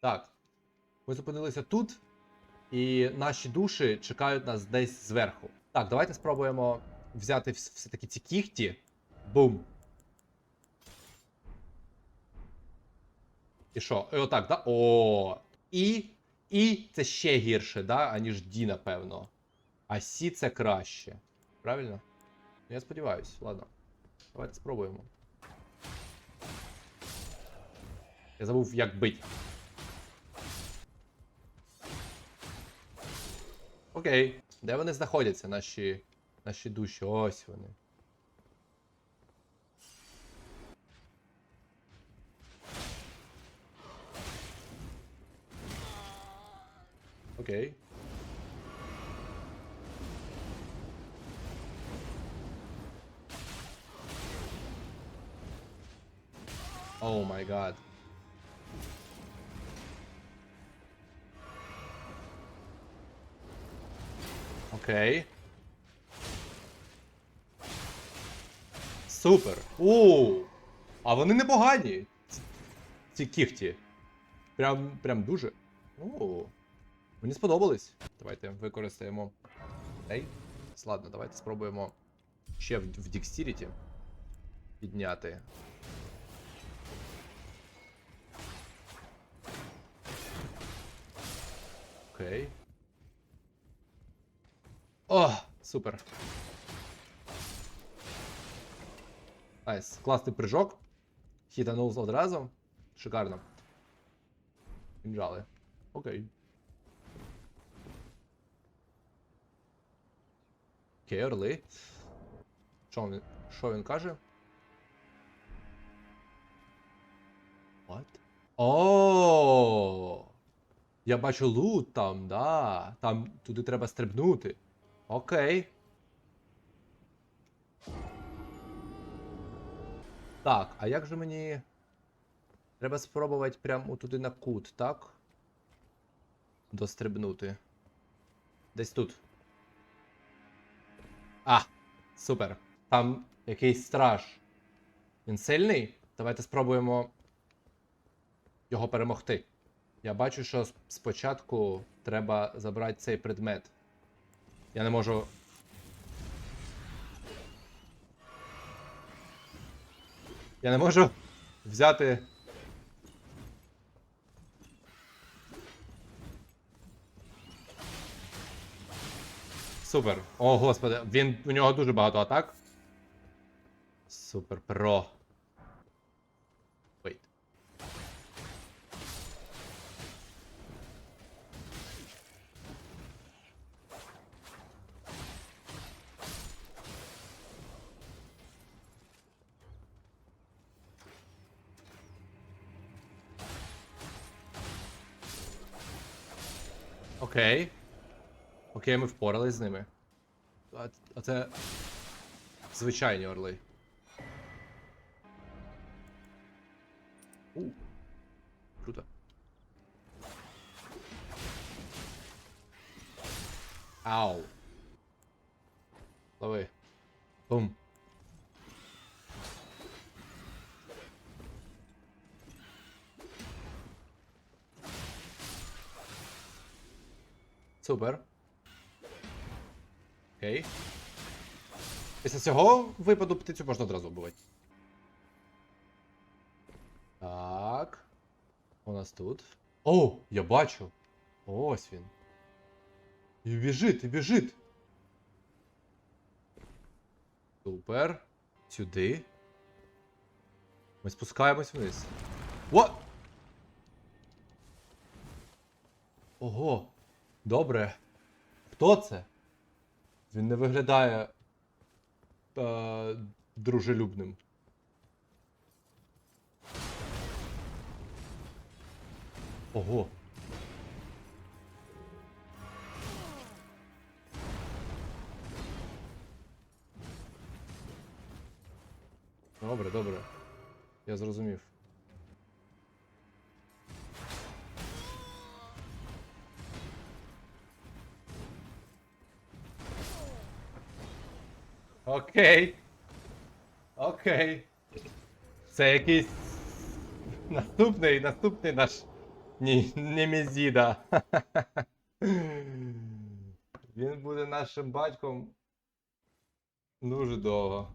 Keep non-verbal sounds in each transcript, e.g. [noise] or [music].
Так. Ми зупинилися тут, і наші душі чекають нас десь зверху. Так, давайте спробуємо взяти все-таки ці кіхті. Бум. І що? І отак, да? О. І. І це ще гірше, да? аніж Ді, напевно. А Сі це краще. Правильно? Я сподіваюсь, ладно. Давайте спробуємо. Я забув, як бить. Окей. Де вони знаходяться, наші, наші душі? Ось вони. Окей. О май гад. Окей. Супер. У. А вони непогані. Ці, кіхті. Прям, прям дуже. О. Мені сподобались. Давайте використаємо. Ей. Ладно, давайте спробуємо ще в, в Dexterity підняти. Окей. О, супер. Найс. Класний прыжок. Хітанув одразу. Шикарно. Інжали. Окей. Окей, орли. Що він, що він каже? What? О! Я бачу лут там, да. Там туди треба стрибнути. Окей. Так, а як же мені. Треба спробувати прямо туди на кут, так? Дострибнути. Десь тут. А, супер. Там якийсь страж. Він сильний? Давайте спробуємо його перемогти. Я бачу, що спочатку треба забрати цей предмет. Я не можу. Я не можу взяти. Супер. О, господи, він у нього дуже багато атак. Супер про. Окей. Окей, ми впорались з ними. А, а це. Звичайні орли. У. Круто. Ау. Лови. Бум. Супер. Окей. Після цього випаду птицю можна одразу вбивати. Так. У нас тут. О, я бачу. Ось він. І біжить, і біжить. Супер. Сюди. Ми спускаємось вниз. What? Ого. Добре. Хто це? Він не виглядає е, дружелюбним. Ого. Добре, добре. Я зрозумів. Окей. Окей. Це якийсь наступний, наступний наш Ні, не Мізіда. Він буде нашим батьком дуже довго.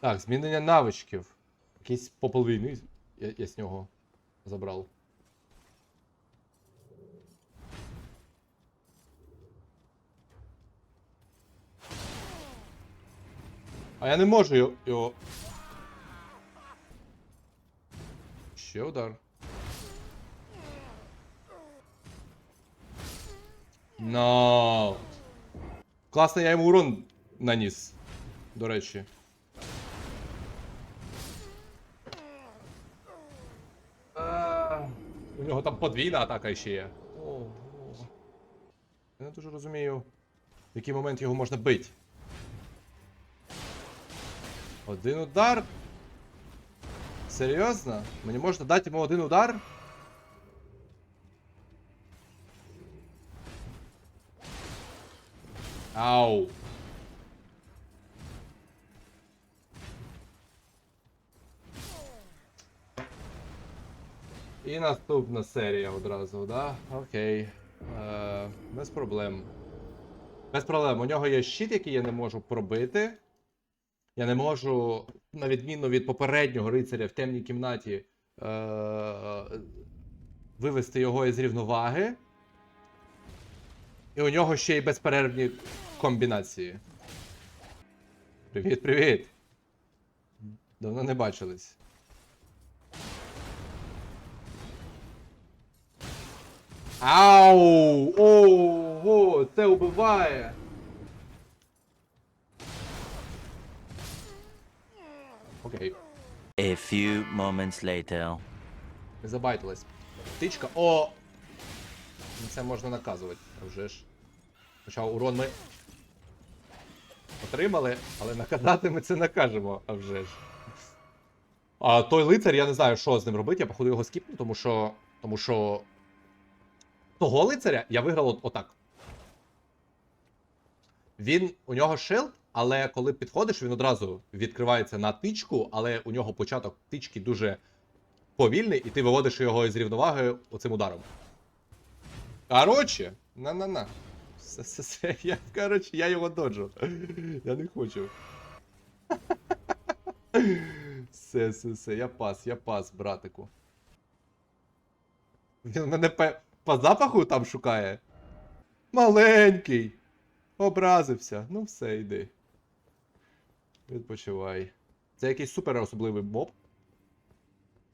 Так, змінення навичків. Якийсь попел війни. Я, я з нього забрав. А я не можу його. його... Ще удар. Но. Класно, я йому урон наніс. До речі. У нього там подвійна атака ще є. Я не дуже розумію, в який момент його можна бити. Один удар. Серйозно? Мені можна дати йому один удар? Ау. І наступна серія одразу, да? Окей. Е, без проблем. Без проблем. У нього є щит, який я не можу пробити. Я не можу, на відміну від попереднього рицаря в темній кімнаті, е- вивести його із рівноваги. І у нього ще й безперервні комбінації. Привіт, привіт! Давно не бачились. Ау! Ого! Це убиває! Окей. A few moments later. Забайтилась. Птичка. О! Це можна наказувати, а вже ж. Хоча урон ми отримали, але наказати ми це накажемо, а вже ж. А той лицар, я не знаю, що з ним робити, я походу його скіпну, тому що. Тому що. Того лицаря я виграв от, отак. Він. У нього шилд, але коли підходиш, він одразу відкривається на тичку, але у нього початок тички дуже повільний, і ти виводиш його із рівноваги оцим ударом. Короче, на-на-на. Все. Я, короче, я його доджу. Я не хочу. Все, все, все, я пас, я пас, братику. Він мене по, по запаху там шукає. Маленький. Образився. Ну все, йди. Відпочивай. Це якийсь супер особливий моб.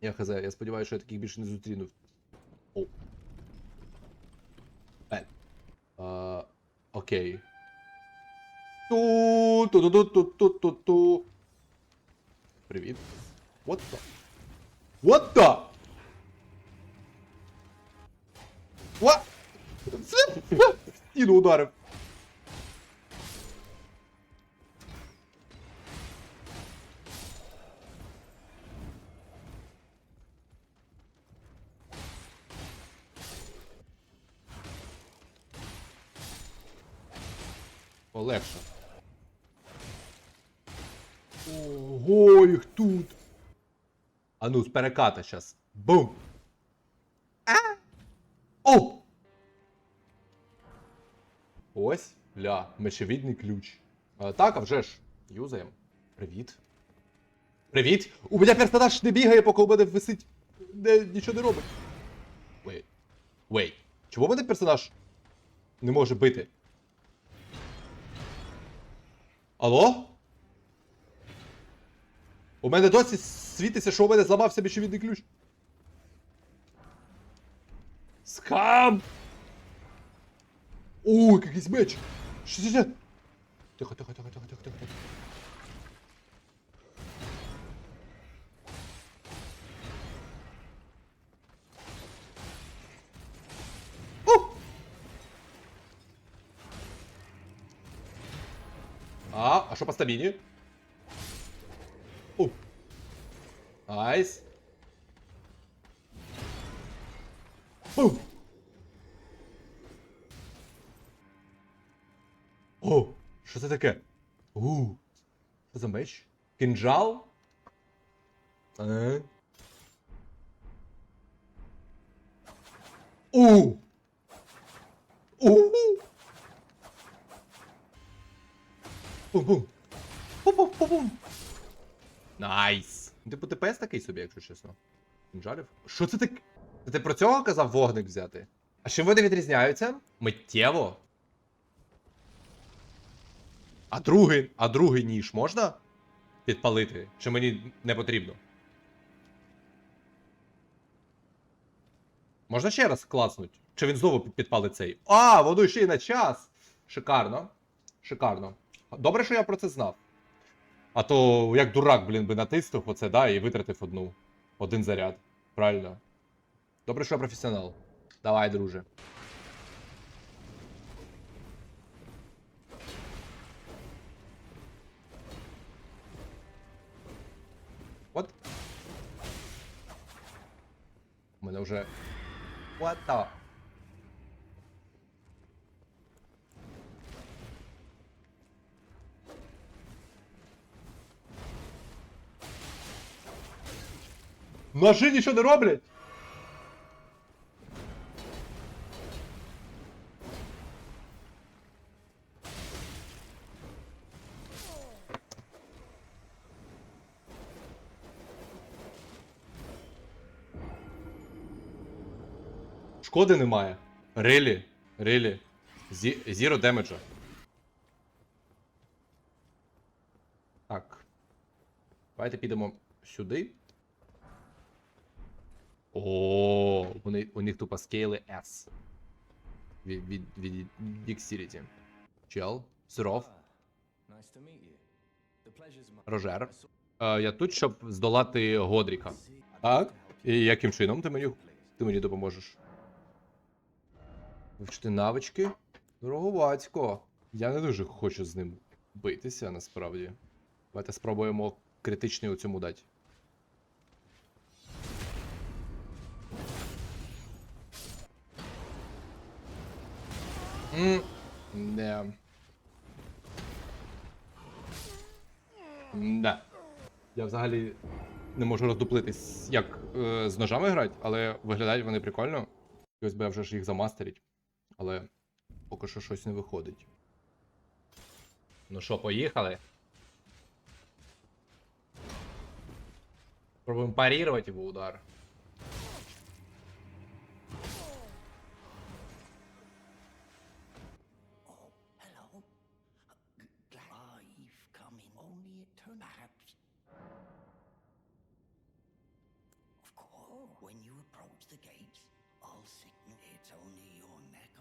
Я хз, я сподіваюся, що я таких більше не зустріну. О. Е. А, окей. ту ту ту ту ту ту ту Привіт. What the? What the? What? Це [laughs] стіну ударив. Полегше. Ого, їх тут. А ну, з переката щас. Бум! А! О! Ось, ля, мечевідний ключ. А, так, а вже ж. Юзаєм. Привіт. Привіт! У мене персонаж не бігає, поки у мене висить. Не, нічого не робить. Wait. Wait. Чому мене персонаж не може бити? Алло? У мене досі світиться, що у мене зламався бічовідний ключ. Скам! Ой, якийсь меч! Що це? Тихо, тихо, тихо, тихо, тихо, тихо. А, а що по стаміні? О. Найс. Бум. О, що це таке? У, що за меч? Кинджал? Е? У! У! Бум-бум! Бум-бум-бум-бум! Найс! Типу ТПС такий собі, якщо чесно. Кинджалів? Що це таке? Це ти про цього казав вогник взяти? А чим вони відрізняються? Миттєво? А другий, а другий ніж можна підпалити? Чи мені не потрібно? Можна ще раз класнуть? Чи він знову підпалить цей? А, воно ще й на час! Шикарно. Шикарно. Добре, що я про це знав. А то як дурак, блін, би натиснув оце, да, і витратив одну. Один заряд. Правильно. Добре, що я професіонал. Давай, друже. От. У мене вже. What the? Ножи нічого не роблять. Шкоди немає. Релі. Релі. Зіро демеджа. Так. Давайте підемо сюди. О, вони, у них тупо скейли S. Від, від, від Dexterity. Чел. Mine. Рожер. Е, я тут, щоб здолати Годріка. Так? І яким чином ти мені, ти мені допоможеш? Вивчити навички. Дороговацько. Я не дуже хочу з ним битися, насправді. Давайте спробуємо критичний у цьому дати. М, Не. Да. Я взагалі не можу роздуплитись, як е, з ножами грати, але виглядають вони прикольно. Ось би я вже ж їх замастерить. Але поки що щось не виходить. Ну що, поїхали? Пробуємо парірувати його удар. Perhaps. Of course. When you approach the gates, I'll signal it's only your neck.